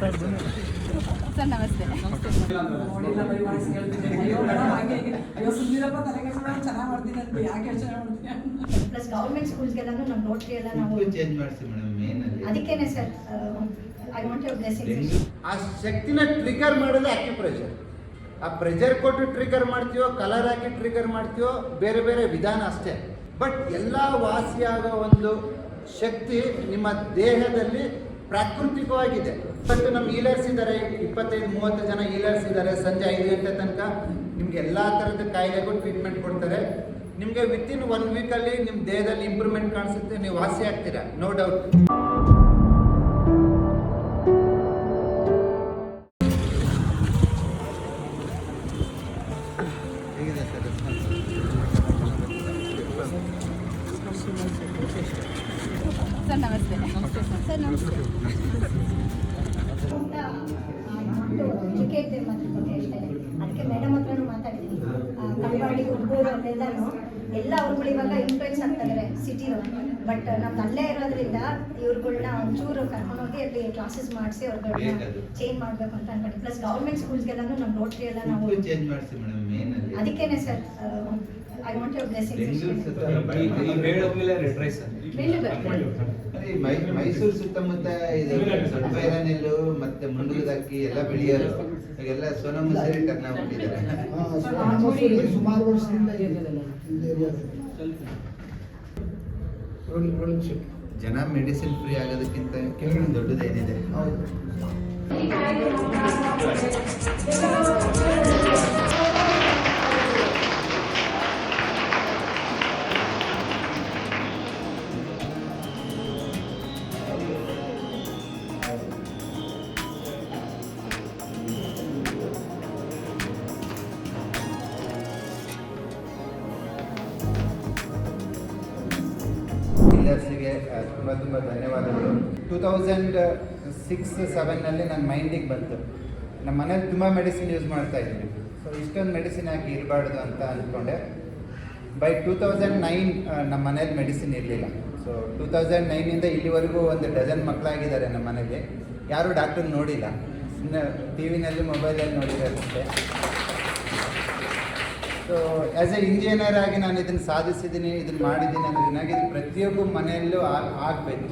Sir ನಮಸ್ತೆ plus government ಸ್ಕೂಲ್ಸ್ಗೆಲ್ಲಾನು ನಮ್ಮ notary ಎಲ್ಲ ನಾವು ಚೇಂಜ್ ಮೇಡಮ್ ಏನಲ್ಲಿ ಅದಕ್ಕೇನೆ ಸರ್ ಐ ವಾಂಟ್ ಯುವರ್ ಆ ಶಕ್ತಿನ ಟ್ರಿಗರ್ ಮಾಡೋದೇ ಅಕ್ಯುಪ್ರೆಷರ್ ಆ ಪ್ರೆಷರ್ ಕೊಟ್ಟು ಟ್ರಿಗರ್ ಮಾಡ್ತೀವೋ ಕಲರ್ ಹಾಕಿ ಟ್ರಿಗರ್ ಮಾಡ್ತೀವೋ ಬೇರೆ ಬೇರೆ ವಿಧಾನ ಅಷ್ಟೇ. ಬಟ್ ಎಲ್ಲ ವಾಸಿಯಾಗೋ ಒಂದು ಶಕ್ತಿ ನಿಮ್ಮ ದೇಹದಲ್ಲಿ ಪ್ರಾಕೃತಿಕವಾಗಿದೆ. ಬಟ್ ನಮ್ಮ ಈಲರ್ಸ್ ಇದ್ದಾರೆ ಇಪ್ಪತ್ತೈದು, ಮೂವತ್ತು ಜನ ಈಲರ್ಸ್ ಇದ್ದಾರೆ ಸಂಜೆ ಐದು ಗಂಟೆ ತನಕ ನಿಮ್ಗೆ ಎಲ್ಲಾ ತರದ ಕಾಯಿಲೆಗೂ ಟ್ರೀಟ್ಮೆಂಟ್ ಕೊಡ್ತಾರೆ. ನಿಮಗೆ ವಿತಿನ್ ಒನ್ ವೀಕಲ್ಲಿ ನಿಮ್ಮ ದೇಹದಲ್ಲಿ ಇಂಪ್ರೂವ್ಮೆಂಟ್ ಕಾಣಿಸುತ್ತೆ, ನೀವು ವಾಸಿ ಆಗ್ತೀರಾ? ನೋ ಡೌಟ್ ಎಲ್ಲ ಅವ್ರುಗಳು ಇವಾಗ ಇನ್ಫ್ಲೂಯೆನ್ಸ್ ಆಗ್ತಾ ಇದಾರೆ ಸಿಟಿಲು ಬಟ್ ನಮ್ದು ಅಲ್ಲೇ ಇರೋದ್ರಿಂದ ಇವ್ರುಗಳ್ನ ಒಂಚೂರು ಕರ್ಕೊಂಡೋಗಿ ಅಲ್ಲಿ ಕ್ಲಾಸಸ್ ಮಾಡಿಸಿ ಅವ್ರುಗಳ್ನ ಬೇಕದು. ಚೇಂಜ್ ಮಾಡ್ಬೇಕು ಅಂತ ಅನ್ಕೊಂಡು. ಪ್ಲಸ್ ಗೌರ್ಮೆಂಟ್ ಸ್ಕೂಲ್ಸ್ಗೆಲ್ಲಾನು ನಮ್ಮ ನೋಟ್ರಿ ಎಲ್ಲ ನಾವು ಅದಕ್ಕೇನೆ sir I want your Bengaluru Mysuru ಸುತ್ತಮುತ್ತ ಇದು ನೆಲ್ಲು ಮತ್ತೆ ಮುಂಡಲದಕ್ಕಿ ಎಲ್ಲ ಬೆಳೆಯೋರು ಎಲ್ಲ ಸೋನ ಮಸೂರಿ ಟರ್ನ್ ಆಗ್ಬಿಟ್ಟಿದ್ದಾರೆ ಸುಮಾರು ವರ್ಷದಿಂದ ಜನ ಮೆಡಿಸಿನ್ ಫ್ರೀ ಆಗೋದಕ್ಕಿಂತ ಕೆಲವು ದೊಡ್ಡದೇನಿದೆ ಡೀಲರ್ಸಿಗೆ ತುಂಬ ತುಂಬ ಧನ್ಯವಾದಗಳು. ಟೂ ತೌಸಂಡ್ ಸಿಕ್ಸ್ ಸೆವೆನ್ನಲ್ಲಿ ನನ್ನ ಮೈಂಡಿಗೆ ಬಂತು. ನಮ್ಮ ಮನೇಲಿ ತುಂಬ ಮೆಡಿಸಿನ್ ಯೂಸ್ ಮಾಡ್ತಾ ಇದ್ವಿ. ಸೊ ಇಷ್ಟೊಂದು ಮೆಡಿಸಿನ್ ಹಾಕಿ ಇರಬಾರ್ದು ಅಂತ ಅಂದ್ಕೊಂಡೆ ಬೈ ಟೂ ತೌಸಂಡ್ ನೈನ್ ನಮ್ಮ ಮನೇಲಿ ಮೆಡಿಸಿನ್ ಇರಲಿಲ್ಲ. ಸೊ ಟೂ ತೌಸಂಡ್ ನೈನಿಂದ ಇಲ್ಲಿವರೆಗೂ ಒಂದು ಡಜನ್ ಮಕ್ಕಳಾಗಿದ್ದಾರೆ ನಮ್ಮ ಮನೆಗೆ. ಯಾರೂ ಡಾಕ್ಟರ್ ನೋಡಿಲ್ಲ. ಟಿ ವಿನಲ್ಲಿ ಮೊಬೈಲಲ್ಲಿ ನೋಡಿದ್ದಾರೆ ಸೊ ಆ್ಯಸ್ ಎ ಇಂಜಿನಿಯರ್ ಆಗಿ ನಾನು ಇದನ್ನು ಸಾಧಿಸಿದ್ದೀನಿ, ಇದನ್ನು ಮಾಡಿದ್ದೀನಿ ಅಂದರೆ ನನಗೆ ಇದು ಪ್ರತಿಯೊಬ್ಬ ಮನೆಯಲ್ಲೂ ಆಗಬೇಕು.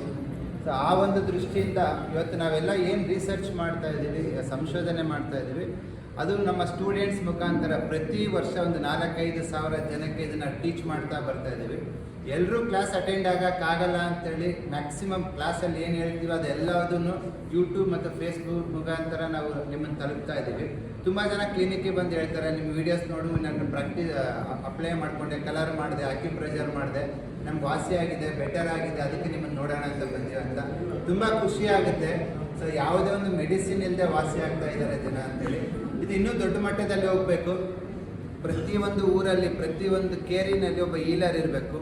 ಸೊ ಆ ಒಂದು ದೃಷ್ಟಿಯಿಂದ ಇವತ್ತು ನಾವೆಲ್ಲ ಏನು ರಿಸರ್ಚ್ ಮಾಡ್ತಾ ಇದ್ದೀವಿ, ಸಂಶೋಧನೆ ಮಾಡ್ತಾ ಇದ್ದೀವಿ, ಅದು ನಮ್ಮ ಸ್ಟೂಡೆಂಟ್ಸ್ ಮುಖಾಂತರ ಪ್ರತಿ ವರ್ಷ ಒಂದು ನಾಲ್ಕೈದು ಸಾವಿರ ಜನಕ್ಕೆ ಇದನ್ನು ಟೀಚ್ ಮಾಡ್ತಾ ಬರ್ತಾ ಇದ್ದೀವಿ. ಎಲ್ಲರೂ ಕ್ಲಾಸ್ ಅಟೆಂಡ್ ಆಗೋಕ್ಕಾಗಲ್ಲ ಅಂತೇಳಿ ಮ್ಯಾಕ್ಸಿಮಮ್ ಕ್ಲಾಸಲ್ಲಿ ಏನು ಹೇಳ್ತೀವಿ ಅದೆಲ್ಲದನ್ನು ಯೂಟ್ಯೂಬ್ ಮತ್ತು ಫೇಸ್ಬುಕ್ ಮುಖಾಂತರ ನಾವು ನಿಮ್ಮನ್ನು ತಲುಪ್ತಾ ಇದ್ದೀವಿ. ತುಂಬ ಜನ ಕ್ಲಿನಿಕ್ಗೆ ಬಂದು ಹೇಳ್ತಾರೆ, ನಿಮ್ಮ ವೀಡಿಯೋಸ್ ನೋಡು ನಾನು ಪ್ರಾಕ್ಟೀಸ್ ಅಪ್ಲೈ ಮಾಡಿಕೊಂಡೆ ಕಲರ್ ಮಾಡಿದೆ ಅಕ್ಕಿ ಪ್ರೆಷರ್ ಮಾಡಿದೆ, ನಮ್ಗೆ ವಾಸಿ ಆಗಿದೆ ಬೆಟರ್ ಆಗಿದೆ, ಅದಕ್ಕೆ ನಿಮ್ಮನ್ನು ನೋಡೋಣ ಅಂತ ಬಂದೀವಿ ಅಂತ. ತುಂಬ ಖುಷಿ ಆಗುತ್ತೆ. ಸೊ ಯಾವುದೇ ಒಂದು ಮೆಡಿಸಿನ್ ಇಲ್ಲದೆ ವಾಸಿ ಆಗ್ತಾ ಇದ್ದಾರೆ ಜನ ಅಂತೇಳಿ. ಇದು ಇನ್ನೂ ದೊಡ್ಡ ಮಟ್ಟದಲ್ಲಿ ಹೋಗಬೇಕು. ಪ್ರತಿಯೊಂದು ಊರಲ್ಲಿ, ಪ್ರತಿಯೊಂದು ಕೇರಿನಲ್ಲಿ ಒಬ್ಬ ಹೀಲರ್ ಇರಬೇಕು.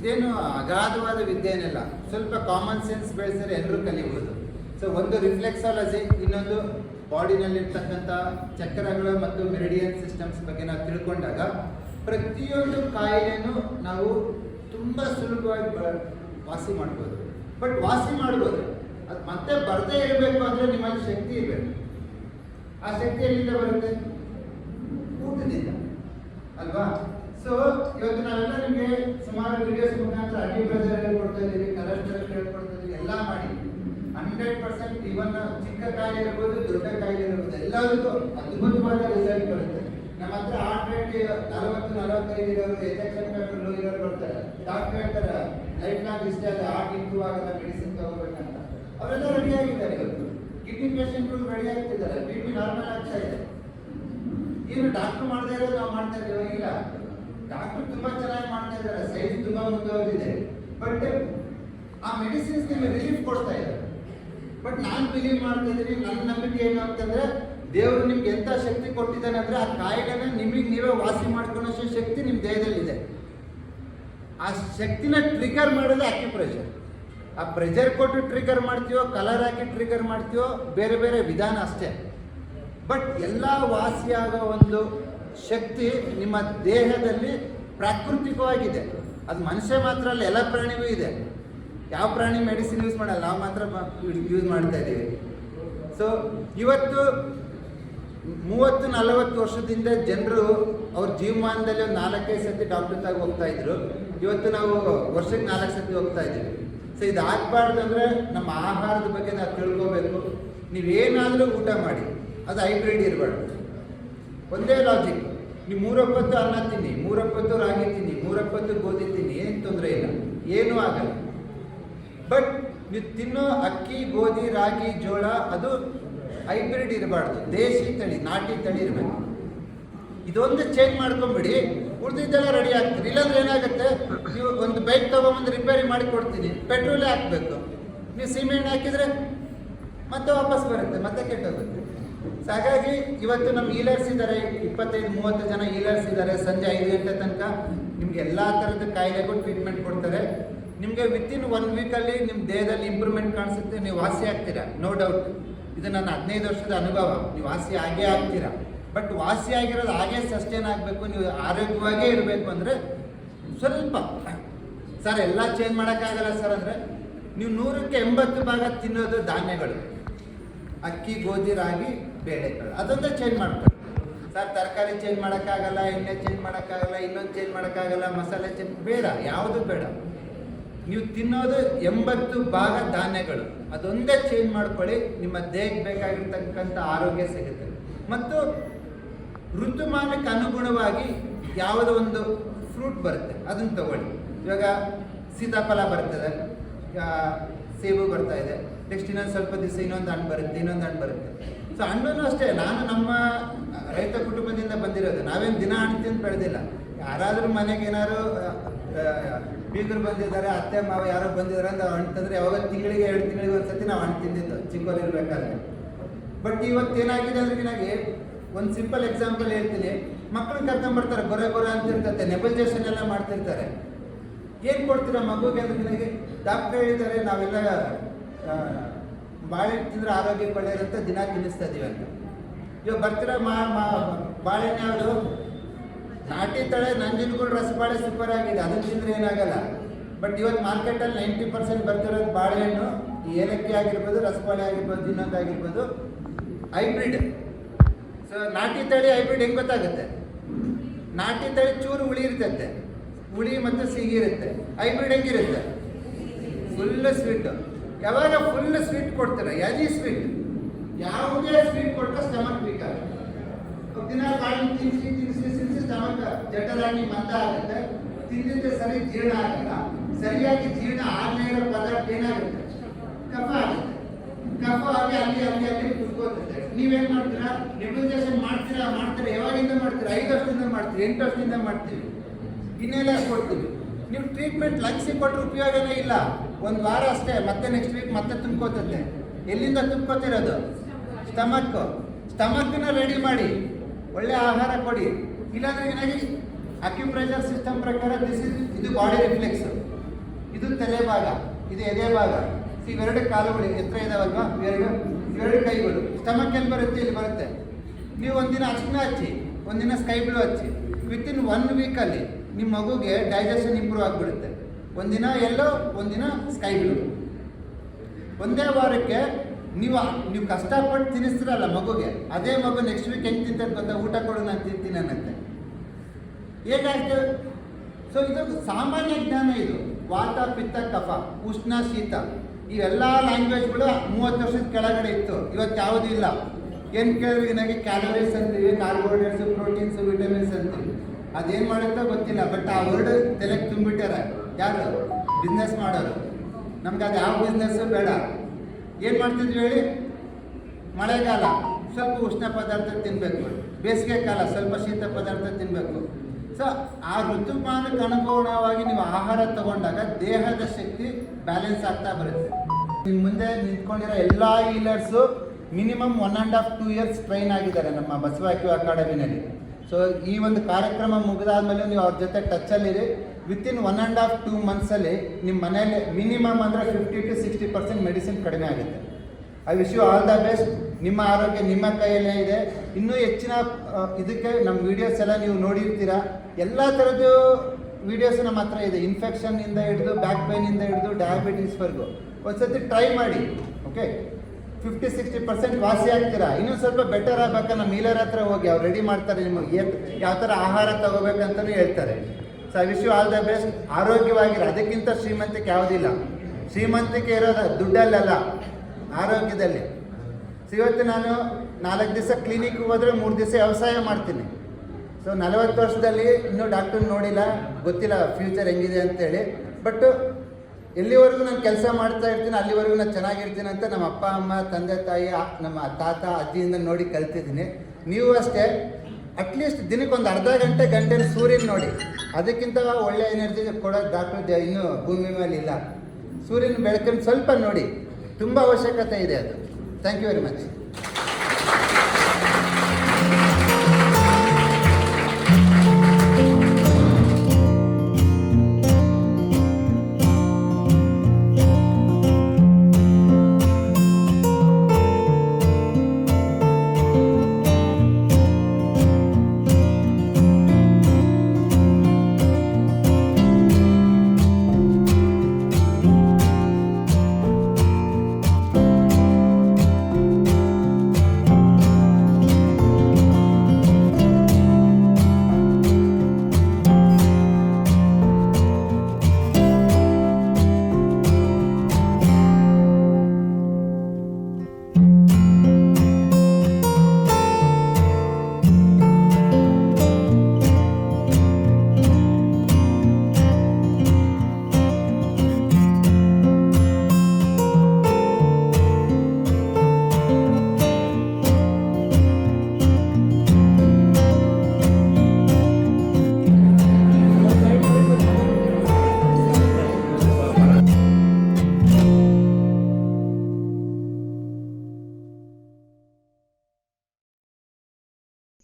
ಇದೇನು ಅಗಾಧವಾದ ವಿದ್ಯೆ ಏನಿಲ್ಲ ಸ್ವಲ್ಪ ಕಾಮನ್ ಸೆನ್ಸ್ ಬೆಳೆಸಿದ್ರೆ ಎಲ್ಲರೂ ಕಲಿಬೋದು. ಸೊ ಒಂದು ರಿಫ್ಲೆಕ್ಸಾಲಜಿ ಇನ್ನೊಂದು ಬಾಡಿನಲ್ಲಿರ್ತಕ್ಕಂಥ ಚಕ್ರಗಳು ಮತ್ತು ಮೆರಿಡಿಯನ್ ಸಿಸ್ಟಮ್ಸ್ ಬಗ್ಗೆ ನಾವು ತಿಳ್ಕೊಂಡಾಗ ಪ್ರತಿಯೊಂದು ಕಾಯಿಲೆನೂ ನಾವು ತುಂಬ ಸುಲಭವಾಗಿ ವಾಸಿ ಮಾಡ್ಬೋದು. ಬಟ್ ವಾಸಿ ಮಾಡ್ಬೋದು. ಅದು ಮತ್ತೆ ಬರದೇ ಇರಬೇಕು ಅಂದರೆ ನಿಮ್ಮಲ್ಲಿ ಶಕ್ತಿ ಇರಬೇಕು. ಆ ಶಕ್ತಿ ಎಲ್ಲಿಂದ ಬರುತ್ತೆ? ಊಟದಿಂದ. ಅಲ್ವಾ? ಸೊ ಇವತ್ತು ನಾವೆಲ್ಲ ನಿಮಗೆ ಸುಮಾರು ವಿಡಿಯೋಸ್ ಮುಖಾಂತರ ಪ್ರೆಷರ್ ಹೇಳ್ಕೊಡ್ತಾ ಇದ್ದೀವಿ ಕೊಲೆಸ್ಟ್ರಾಲ್ ಹೇಳ್ಕೊಡ್ತಾ ಇದ್ದೀವಿ ಎಲ್ಲ ಮಾಡಿ. ಹಂಡ್ರೆಡ್ ಪರ್ಸೆಂಟ್ ಇವನ್ ಚಿಕ್ಕ ಕಾಯಿಲೆ ಇರ್ಬೋದು, ದೊಡ್ಡ ಕಾಯಿಲೆ ಇರ್ಬೋದು, ಎಲ್ಲದಕ್ಕೂ ಅದ್ಭುತವಾದ ರಿಸಲ್ಟ್ ಬರುತ್ತೆ. ನಮ್ಮ ಹತ್ರ ಹಾರ್ಟ್ ರೇಟ್ ನಲವತ್ತು ನಲವತ್ತೈದು ಇರೋರು ಎಜೆಕ್ಷನ್ ಎಫ್ ಲೋ ಇರೋರು ಬರ್ತಾರೆ. ಡಾಕ್ಟರ್ ಹೇಳ್ತಾರೆ ಲೈಫ್ ಲಾಂಗ್ ಇಷ್ಟೇ ಅಲ್ಲ ಹಾರ್ಟ್ ಇಂಪ್ರೂವ್ ಆಗಲ್ಲ ಮೆಡಿಸಿನ್ ತಗೋಬೇಕಂತ. ಅವರೆಲ್ಲ ರೆಡಿ ಆಗಿದ್ದಾರೆ ಇವತ್ತು. ಕಿಡ್ನಿ ಪೇಷಂಟ್ಗಳು ರೆಡಿ ಆಗ್ತಿದ್ದಾರೆ. ಬಿ ಪಿ ನಾರ್ಮಲ್ ಆಗ್ತಾ ಇದೆ. ಇವರು ಡಾಕ್ಟರ್ ಮಾಡದೇ ಇರೋದು, ನಾವು ಮಾಡ್ತಾ ಇದ್ದೇವೆ, ಇಲ್ಲ. ಡಾಕ್ಟರ್ ತುಂಬಾ ಚೆನ್ನಾಗಿ ಮಾಡ್ತಾ ಇದ್ದಾರೆ ಸೈನ್ಸ್ ತುಂಬಾ ಮುಂದುವರೆದಿದೆ. ಬಟ್ ಆ ಮೆಡಿಸಿನ್ಸ್ ನಿಮಗೆ ರಿಲೀಫ್ ಕೊಡ್ತಾ ಇದ್ದಾರೆ. ಬಟ್ ನಾನು ಬಿಲೀವ್ ಮಾಡ್ತಾ ಇದ್ದೀನಿ ನನ್ನ ನಂಬಿಕೆ ಏನು ಅಂತಂದ್ರೆ ದೇವರು ನಿಮ್ಗೆ ಎಂಥ ಶಕ್ತಿ ಕೊಟ್ಟಿದ್ದಾನೆ ಅಂದ್ರೆ, ಆ ಕಾಯಿಲೆನ ನಿಮಗೆ ನೀವೇ ವಾಸಿ ಮಾಡ್ಕೊಳ್ಳೋಷ್ಟು ಶಕ್ತಿ ನಿಮ್ಮ ದೇಹದಲ್ಲಿದೆ. ಆ ಶಕ್ತಿನ ಟ್ರಿಗರ್ ಮಾಡೋದೇ ಅಕ್ಯುಪ್ರೆಷರ್ ಆ ಪ್ರೆಷರ್ ಕೊಟ್ಟು ಟ್ರಿಗರ್ ಮಾಡ್ತೀವೋ ಕಲರ್ ಹಾಕಿ ಟ್ರಿಗರ್ ಮಾಡ್ತೀವೋ, ಬೇರೆ ಬೇರೆ ವಿಧಾನ ಅಷ್ಟೇ. ಬಟ್ ಎಲ್ಲ ವಾಸಿಯಾಗೋ ಒಂದು ಶಕ್ತಿ ನಿಮ್ಮ ದೇಹದಲ್ಲಿ ಪ್ರಾಕೃತಿಕವಾಗಿದೆ. ಅದು ಮನುಷ್ಯ ಮಾತ್ರ ಅಲ್ಲ, ಎಲ್ಲ ಪ್ರಾಣಿಗೂ ಇದೆ. ಯಾವ ಪ್ರಾಣಿ ಮೆಡಿಸಿನ್ ಯೂಸ್ ಮಾಡಲ್ಲ, ನಾವು ಮಾತ್ರ ಯೂಸ್ ಮಾಡ್ತಾ ಇದ್ದೀವಿ. ಸೊ ಇವತ್ತು ಮೂವತ್ತು, ನಲವತ್ತು ವರ್ಷದಿಂದ ಜನರು ಅವ್ರ ಜೀವಮಾನದಲ್ಲಿ ಒಂದು ನಾಲ್ಕೈದು ಸತಿ ಡಾಕ್ಟರ್ ತಾಗ ಹೋಗ್ತಾ ಇದ್ರು. ಇವತ್ತು ನಾವು ವರ್ಷಕ್ಕೆ ನಾಲ್ಕು ಸತಿ ಹೋಗ್ತಾ ಇದ್ದೀವಿ. ಸೊ ಇದು ಆಗಬಾರ್ದು ಅಂದರೆ ನಮ್ಮ ಆಹಾರದ ಬಗ್ಗೆ ನಾವು ತಿಳ್ಕೋಬೇಕು. ನೀವೇನಾದರೂ ಊಟ ಮಾಡಿ. ಅದು ಹೈಬ್ರಿಡ್ ಇರಬಾರ್ದು. ಒಂದೇ ಲಾಜಿಕ್ ನೀವು ಮೂರಪ್ಪತ್ತು ಅನ್ನ ತಿನ್ನಿ, ಮೂರಪ್ಪತ್ತು ರಾಗಿ ತಿನ್ನಿ, ಮೂರಪ್ಪತ್ತು ಗೋಧಿ ತಿನ್ನಿ, ಏನು ತೊಂದರೆ ಇಲ್ಲ. ಏನೂ ಆಗಲ್ಲ. ಬಟ್ ನೀವು ತಿನ್ನೋ ಅಕ್ಕಿ, ಗೋಧಿ, ರಾಗಿ, ಜೋಳ, ಅದು ಹೈಬ್ರಿಡ್ ಇರಬಾರ್ದು. ದೇಸಿ ತಳಿ, ನಾಟಿ ತಳಿ ಇರಬೇಕು. ಇದೊಂದು ಚೇಂಜ್ ಮಾಡ್ಕೊಂಬಿಡಿ. ಉಳಿದಿದ್ದೆಲ್ಲ ರೆಡಿ ಆಗ್ತೀರಿ ಇಲ್ಲಾಂದ್ರೆ ಏನಾಗುತ್ತೆ? ನೀವು ಒಂದು ಬೈಕ್ ತೊಗೊಂಬಂದು ರಿಪೇರಿ ಮಾಡಿ ಕೊಡ್ತೀನಿ. ಪೆಟ್ರೋಲೇ ಹಾಕಬೇಕು. ನೀವು ಸಿಮೆಂಟ್ ಹಾಕಿದರೆ ಮತ್ತೆ ವಾಪಸ್ ಬರುತ್ತೆ, ಮತ್ತೆ ಕೆಟ್ಟೋಗುತ್ತೆ. ಹಾಗಾಗಿ ಇವತ್ತು ನಮ್ಮ ಈಲರ್ಸ್ ಇದ್ದಾರೆ ಇಪ್ಪತ್ತೈದು, ಮೂವತ್ತು ಜನ ಈಲರ್ಸ್ ಇದ್ದಾರೆ ಸಂಜೆ ಐದು ಗಂಟೆ ತನಕ ನಿಮ್ಗೆ ಎಲ್ಲ ಥರದ ಕಾಯಿಲೆಗೂ ಟ್ರೀಟ್ಮೆಂಟ್ ಕೊಡ್ತಾರೆ. ನಿಮಗೆ ವಿತಿನ್ ಒನ್ ವೀಕಲ್ಲಿ ನಿಮ್ಮ ದೇಹದಲ್ಲಿ ಇಂಪ್ರೂವ್ಮೆಂಟ್ ಕಾಣಿಸುತ್ತೆ, ನೀವು ವಾಸಿ ಆಗ್ತೀರಾ? ನೋ ಡೌಟ್ ಇದು ನನ್ನ ಹದಿನೈದು ವರ್ಷದ ಅನುಭವ. ನೀವು ವಾಸಿ ಆಗೇ ಆಗ್ತೀರಾ? ಬಟ್ ವಾಸಿ ಆಗಿರೋದು ಹಾಗೇ ಸಸ್ಟೈನ್ ಆಗಬೇಕು, ನೀವು ಆರೋಗ್ಯವಾಗೇ ಇರಬೇಕು ಅಂದರೆ ಸ್ವಲ್ಪ. ಸರ್ ಎಲ್ಲ ಚೇಂಜ್ ಮಾಡೋಕ್ಕಾಗಲ್ಲ ಸರ್ ಅಂದರೆ ನೀವು ನೂರಕ್ಕೆ ಎಂಬತ್ತು ಭಾಗ ತಿನ್ನೋದು ಧಾನ್ಯಗಳು. ಅಕ್ಕಿ, ಗೋಧಿ, ರಾಗಿ ಬೇಳೆಕಾಳು ಅದೊಂದೇ ಚೇಂಜ್ ಮಾಡ್ಕೊಳ್ಳಿ ಸರ್, ತರಕಾರಿ ಚೇಂಜ್ ಮಾಡೋಕ್ಕಾಗಲ್ಲ, ಎಣ್ಣೆ ಚೇಂಜ್ ಮಾಡೋಕ್ಕಾಗಲ್ಲ, ಇನ್ನೊಂದು ಚೇಂಜ್ ಮಾಡೋಕ್ಕಾಗಲ್ಲ, ಮಸಾಲೆ ಚೇಂಜ್ ಬೇಡ, ಯಾವುದು ಬೇಡ. ನೀವು ತಿನ್ನೋದು ಎಂಬತ್ತು ಭಾಗ ಧಾನ್ಯಗಳು. ಅದೊಂದೇ ಚೇಂಜ್ ಮಾಡ್ಕೊಳ್ಳಿ, ನಿಮ್ಮ ದೇಹಕ್ಕೆ ಬೇಕಾಗಿರ್ತಕ್ಕಂಥ ಆರೋಗ್ಯ ಸಿಗುತ್ತೆ. ಮತ್ತು ಋತುಮಾನಕ್ಕೆ ಅನುಗುಣವಾಗಿ ಯಾವುದೋ ಒಂದು ಫ್ರೂಟ್ ಬರುತ್ತೆ, ಅದನ್ನು ತಗೊಳ್ಳಿ. ಇವಾಗ ಸೀತಾಫಲ ಬರ್ತದೆ ಸೇಬು ಬರ್ತಾ ಇದೆ. ನೆಕ್ಸ್ಟ್ ಇನ್ನೊಂದು ಸ್ವಲ್ಪ ದಿವಸ ಇನ್ನೊಂದು ಹಣ್ಣು ಬರುತ್ತೆ, ಇನ್ನೊಂದು ಹಣ್ಣು ಬರುತ್ತೆ. ಸೊ ಹಣ್ಣು ಅಷ್ಟೇ, ನಾನು ನಮ್ಮ ರೈತ ಕುಟುಂಬದಿಂದ ಬಂದಿರೋದು. ನಾವೇನು ದಿನ ಹಣ್ಣು ತಿಂದು ಬೆಳೆದಿಲ್ಲ. ಯಾರಾದರೂ ಮನೆಗೆ ಏನಾದ್ರು ಬೀಗರು ಬಂದಿದ್ದಾರೆ, ಅತ್ತೆ, ಮಾವ ಯಾರೋ ಬಂದಿದ್ದಾರೆ ಅಂತ ಹಣ್ಣು ಯಾವಾಗ ತಿಂಗಳಿಗೆ, ಎರಡು ತಿಂಗಳಿಗೆ ಒಂದ್ಸತಿ ನಾವು ಹಣ್ಣು ತಿಂದಿದ್ದು ಚಿಕ್ಕವರಿರ್ಬೇಕಾದ್ರೆ ಬಟ್ ಇವತ್ತು ಏನಾಗಿದೆ ಅಂದ್ರೆ ನನಗೆ ಒಂದು ಸಿಂಪಲ್ ಎಕ್ಸಾಂಪಲ್ ಹೇಳ್ತೀನಿ. ಮಕ್ಕಳನ್ನ ಕರ್ಕೊಂಡ್ಬರ್ತಾರೆ ಗೊರೆ ಗೊರ ಅಂತ ಇರ್ತೈತೆ ನೆಬಲ್ಜೇಷನ್ ಎಲ್ಲ ಮಾಡ್ತಿರ್ತಾರೆ. ಏನು ಕೊಡ್ತೀರಾ ಮಗುಗೆ ಅಂದರೆ ನನಗೆ? ಡಾಕ್ಟರ್ ಹೇಳಿದ್ದಾರೆ, ನಾವೆಲ್ಲ ಬಾಳೆಹಣ್ಣು ತಿಂದ್ರೆ ಆರೋಗ್ಯ ಒಳ್ಳೆಯದಂತ ದಿನ ತಿನ್ನಿಸ್ತಾ ಇದೀವಿ ಅಂತ. ಇವಾಗ ಬರ್ತಿರೋ ಮಾ ಬಾಳೆಹಣ್ಣು ಯಾವುದು? ನಾಟಿ ತಳೆ ನಂಜನಗೂಡು ರಸಬಾಳೆ ಸೂಪರ್ ಆಗಿದೆ, ಅದನ್ನು ತಿಂದ್ರೆ ಏನಾಗಲ್ಲ. ಬಟ್ ಇವತ್ತು ಮಾರ್ಕೆಟಲ್ಲಿ ನೈಂಟಿ ಪರ್ಸೆಂಟ್ ಬರ್ತಿರೋದು ಬಾಳೆಹಣ್ಣು ಏಲಕ್ಕಿ ಆಗಿರ್ಬೋದು ರಸಬಾಳೆ ಆಗಿರ್ಬೋದು ತಿನ್ನೋದು ಆಗಿರ್ಬೋದು ಹೈಬ್ರಿಡ್ ಸೊ ನಾಟಿ ತಳಿ ಹೈಬ್ರಿಡ್ ಹೆಂಗೆ ಗೊತ್ತಾಗುತ್ತೆ? ನಾಟಿ ತಳಿ ಚೂರು ಹುಳಿ ಇರ್ತೈತೆ. ಹುಳಿ ಮತ್ತು ಸಿಹಿ ಇರುತ್ತೆ. ಹೈಬ್ರಿಡ್ ಹೆಂಗಿರುತ್ತೆ? ಫುಲ್ಲು ಸ್ವೀಟ್ ಯಾವಾಗ ಫುಲ್ ಸ್ವೀಟ್ ಕೊಡ್ತೀರ? ಎನಿ ಸ್ವೀಟ್ ಯಾವುದೇ ಸ್ವೀಟ್ ಕೊಟ್ಟರೆ ಸ್ಟಮಕ್ ವೀಕ್ ಆಗುತ್ತೆ. ದಿನ ಕಾಯಿ ತಿನ್ಸಿ ತಿನ್ಸಿ ತಿನ್ಸಿ ಸ್ಟಮಕ್ ಜಠರಾಣಿ ಮಂದ ಆಗುತ್ತೆ. ತಿಂದಿದ್ದೆ ಸರಿ ಜೀರ್ಣ ಆಗಲ್ಲ. ಸರಿಯಾಗಿ ಜೀರ್ಣ ಆಗದೇ ಇರೋ ಪದಾರ್ಥ ಏನಾಗುತ್ತೆ? ಕಫ ಆಗುತ್ತೆ. ಕಫ ಆಗಿ ಅಲ್ಲಿ ಅಲ್ಲಿ ಅಲ್ಲಿ ಕುತ್ಕೋತೈತೆ ನೀವೇನ್ ಮಾಡ್ತೀರಾ? ನೆಬ್ಯುಲೈಸೇಷನ್ ಮಾಡ್ತೀರಾ? ಮಾಡ್ತೀರಾ? ಯಾವಾಗಿಂದ ಮಾಡ್ತೀರಾ? ಐದು ವರ್ಷದಿಂದ ಮಾಡ್ತೀರಿ? ಎಂಟು ವರ್ಷದಿಂದ ಮಾಡ್ತೀವಿ. ಇನ್ನೆಲ್ಲ ಕೊಡ್ತೀವಿ. ನೀವು ಟ್ರೀಟ್ಮೆಂಟ್ ಲಂಗ್ಸಿಗೆ ಕೊಟ್ಟರೆ ಉಪಯೋಗನೇ ಇಲ್ಲ. ಒಂದು ವಾರ ಅಷ್ಟೇ, ಮತ್ತೆ ನೆಕ್ಸ್ಟ್ ವೀಕ್ ಮತ್ತೆ ತುಂಬ್ಕೋತದೆ ಎಲ್ಲಿಂದ ತುಂಬ್ಕೋತಿರೋದು? ಸ್ಟಮಕ್ ಸ್ಟಮಕ್ನ ರೆಡಿ ಮಾಡಿ. ಒಳ್ಳೆ ಆಹಾರ ಕೊಡಿ. ಇಲ್ಲಾಂದ್ರೆ ಏನಾಗಿ ಅಕ್ಯುಪ್ರೆಷರ್ ಸಿಸ್ಟಮ್ ಪ್ರಕಾರ ದಿಸ್ ಇಸ್ ಇದು ಬಾಡಿ ರಿಫ್ಲೆಕ್ಸ್ ಇದು ತಲೆ ಭಾಗ ಇದು ಎದೆ ಭಾಗ ಇವೆರಡು ಕಾಲುಗಳು, ಎತ್ತರ ಇದಾವಲ್ವಾ ಇವೆರಡು ಇವೆರಡು ಕೈಗಳು. ಸ್ಟಮಕ್ ಎಲ್ಲಿ ಬರುತ್ತೆ? ಇಲ್ಲಿ ಬರುತ್ತೆ. ನೀವು ಒಂದಿನ ಅರ್ಶಿನ ಹಚ್ಚಿ, ಒಂದಿನ ಸ್ಕೈ ಬ್ಲೂ ಹಚ್ಚಿ ವಿತಿನ್ ಒನ್ ವೀಕಲ್ಲಿ ನಿಮ್ಮ ಮಗುಗೆ ಡೈಜೆಷನ್ ಇಂಪ್ರೂವ್ ಆಗಿಬಿಡುತ್ತೆ. ಒಂದಿನ ಎಲ್ಲೋ, ಒಂದಿನ ಸ್ಕೈ ಬ್ಲೂ ಒಂದೇ ವಾರಕ್ಕೆ ನೀವು ನೀವು ಕಷ್ಟಪಟ್ಟು ತಿನ್ನಿಸ್ತೀರಲ್ಲ ಮಗುಗೆ, ಅದೇ ಮಗು ನೆಕ್ಸ್ಟ್ ವೀಕ್ ಹೆಂಗೆ ತಿಂತ ಗೊತ್ತಾ? ಊಟ ಕೊಡು, ನಾನು ತಿಂತೀನಿ ಅನ್ನತ್ತೆ. ಹೇಗಾಯ್ತು? ಸೊ ಇದು ಸಾಮಾನ್ಯ ಜ್ಞಾನ ಇದು. ವಾತ, ಪಿತ್ತ, ಕಫ, ಉಷ್ಣ, ಶೀತ. ಇವೆಲ್ಲ ಲ್ಯಾಂಗ್ವೇಜ್ಗಳು ಮೂವತ್ತು ವರ್ಷದ ಕೆಳಗಡೆ ಇತ್ತು. ಇವತ್ತು ಯಾವುದೂ ಇಲ್ಲ. ಏನು ಕೇಳಿದ್ರೆ ನನಗೆ ಕ್ಯಾಲೋರೀಸ್ ಅಂತೀವಿ ಕಾರ್ಬೋಹೈಡ್ರೇಟ್ಸ್ ಪ್ರೋಟೀನ್ಸ್ ವಿಟಮಿನ್ಸ್ ಅಂತೀವಿ. ಅದೇನು ಮಾಡುತ್ತೋ ಗೊತ್ತಿಲ್ಲ ಬಟ್ ಆ ವರ್ಡ್ ತಲೆಗೆ ತುಂಬಿಟ್ಟಾರೆ. ಯಾರು? ಬಿಸ್ನೆಸ್ ಮಾಡೋರು. ನಮ್ಗೆ ಅದು ಯಾವ ಬಿಸ್ನೆಸ್ಸು ಬೇಡ. ಏನು ಮಾಡ್ತಿದ್ವಿ ಹೇಳಿ? ಮಳೆಗಾಲ. ಸ್ವಲ್ಪ ಉಷ್ಣ ಪದಾರ್ಥ ತಿನ್ನಬೇಕು ಬೇಸಿಗೆ ಕಾಲ, ಸ್ವಲ್ಪ ಶೀತ ಪದಾರ್ಥ ತಿನ್ನಬೇಕು ಸೊ ಆ ಋತುಮಾನಕ್ಕೆ ಅನುಗುಣವಾಗಿ ನೀವು ಆಹಾರ ತಗೊಂಡಾಗ ದೇಹದ ಶಕ್ತಿ ಬ್ಯಾಲೆನ್ಸ್ ಆಗ್ತಾ ಬರುತ್ತೆ. ನಿಮ್ಮ ಮುಂದೆ ನಿಂತ್ಕೊಂಡಿರೋ ಎಲ್ಲ healers minimum one and half two years train ಆಗಿದ್ದಾರೆ ನಮ್ಮ ಬಸವಾಕ್ಯೂ ಅಕಾಡೆಮಿನಲ್ಲಿ ಸೊ ಈ ಒಂದು ಕಾರ್ಯಕ್ರಮ ಮುಗಿದಾದ್ಮೇಲೆ ನೀವು ಅವ್ರ ಜೊತೆ ಟಚ್ಚಲ್ಲಿರಿ within one and half two ಮಂತ್ಸಲ್ಲಿ ನಿಮ್ಮ ಮನೆಯಲ್ಲಿ ಮಿನಿಮಮ್ ಅಂದರೆ fifty to sixty percent medicine ಕಡಿಮೆ ಆಗುತ್ತೆ. I wish you all the best ನಿಮ್ಮ ಆರೋಗ್ಯ ನಿಮ್ಮ ಕೈಯಲ್ಲೇ ಇದೆ. ಇನ್ನೂ ಹೆಚ್ಚಿನ ಇದಕ್ಕೆ ನಮ್ಮ ವಿಡಿಯೋಸ್ ಎಲ್ಲ ನೀವು ನೋಡಿರ್ತೀರ? ಎಲ್ಲ ಥರದ್ದು ವಿಡಿಯೋಸ್ ನಮ್ಮ ಹತ್ರ ಇದೆ. ಇನ್ಫೆಕ್ಷನ್ ಇಂದ ಹಿಡಿದು ಬ್ಯಾಕ್ ಪೈನ್ ಇಂದ ಹಿಡಿದು ಡಯಾಬಿಟೀಸ್ವರೆಗೂ ಒಂದ್ಸತಿ ಟ್ರೈ ಮಾಡಿ ಓಕೆ ಫಿಫ್ಟಿ ಸಿಕ್ಸ್ಟಿ ಪರ್ಸೆಂಟ್ ವಾಸಿ ಆಗ್ತೀರಾ? ಇನ್ನೂ ಸ್ವಲ್ಪ ಬೆಟರ್ ಆಗ್ಬೇಕು ನಮ್ಮ ಮೀಲರ್ ಹತ್ರ ಹೋಗಿ ಅವ್ರು ರೆಡಿ ಮಾಡ್ತಾರೆ ನಿಮಗೆ ಏನು, ಯಾವ ಥರ ಆಹಾರ ತಗೋಬೇಕಂತಲೂ ಹೇಳ್ತಾರೆ. So I wish you all the best ಆರೋಗ್ಯವಾಗಿರ. ಅದಕ್ಕಿಂತ ಶ್ರೀಮಂತಿಕೆ ಯಾವುದಿಲ್ಲ. ಶ್ರೀಮಂತಿಕೆ ಇರೋದು ದುಡ್ಡಲ್ಲಲ್ಲ, ಆರೋಗ್ಯದಲ್ಲಿ. ಸೊ ಇವತ್ತು ನಾನು ನಾಲ್ಕು ದಿವಸ ಕ್ಲಿನಿಕ್ಗೆ ಹೋದರೆ ಮೂರು ದಿವಸ ವ್ಯವಸಾಯ ಮಾಡ್ತೀನಿ. ಸೊ ನಲವತ್ತು ವರ್ಷದಲ್ಲಿ ಇನ್ನೂ ಡಾಕ್ಟರ್ ನೋಡಿಲ್ಲ. ಗೊತ್ತಿಲ್ಲ ಫ್ಯೂಚರ್ ಹೆಂಗಿದೆ ಅಂತೇಳಿ. ಬಟ್ ಎಲ್ಲಿವರೆಗೂ ನಾನು ಕೆಲಸ ಮಾಡ್ತಾ ಇರ್ತೀನಿ, ಅಲ್ಲಿವರೆಗೂ ನಾನು ಚೆನ್ನಾಗಿರ್ತೀನಿ ಅಂತ ನಮ್ಮ ಅಪ್ಪ, ಅಮ್ಮ, ತಂದೆ, ತಾಯಿ ನಮ್ಮ ತಾತ, ಅಜ್ಜಿಯಿಂದ ನೋಡಿ ಕಲ್ತಿದ್ದೀನಿ. ನೀವು ಅಷ್ಟೇ ಅಟ್ಲೀಸ್ಟ್ ದಿನಕ್ಕೊಂದು ಅರ್ಧ ಗಂಟೆ ಗಂಟೆ ಸೂರ್ಯನ ನೋಡಿ. ಅದಕ್ಕಿಂತ ಒಳ್ಳೆ ಎನರ್ಜಿ ಕೊಡೋ ಡಾಕ್ಟರ್ ಇನ್ನೂ ಭೂಮಿ ಮೇಲೆ ಇಲ್ಲ. ಸೂರ್ಯನ ಬೆಳಕನ್ನು ಸ್ವಲ್ಪ ನೋಡಿ. ತುಂಬ ಅವಶ್ಯಕತೆ ಇದೆ ಅದು. Thank you very much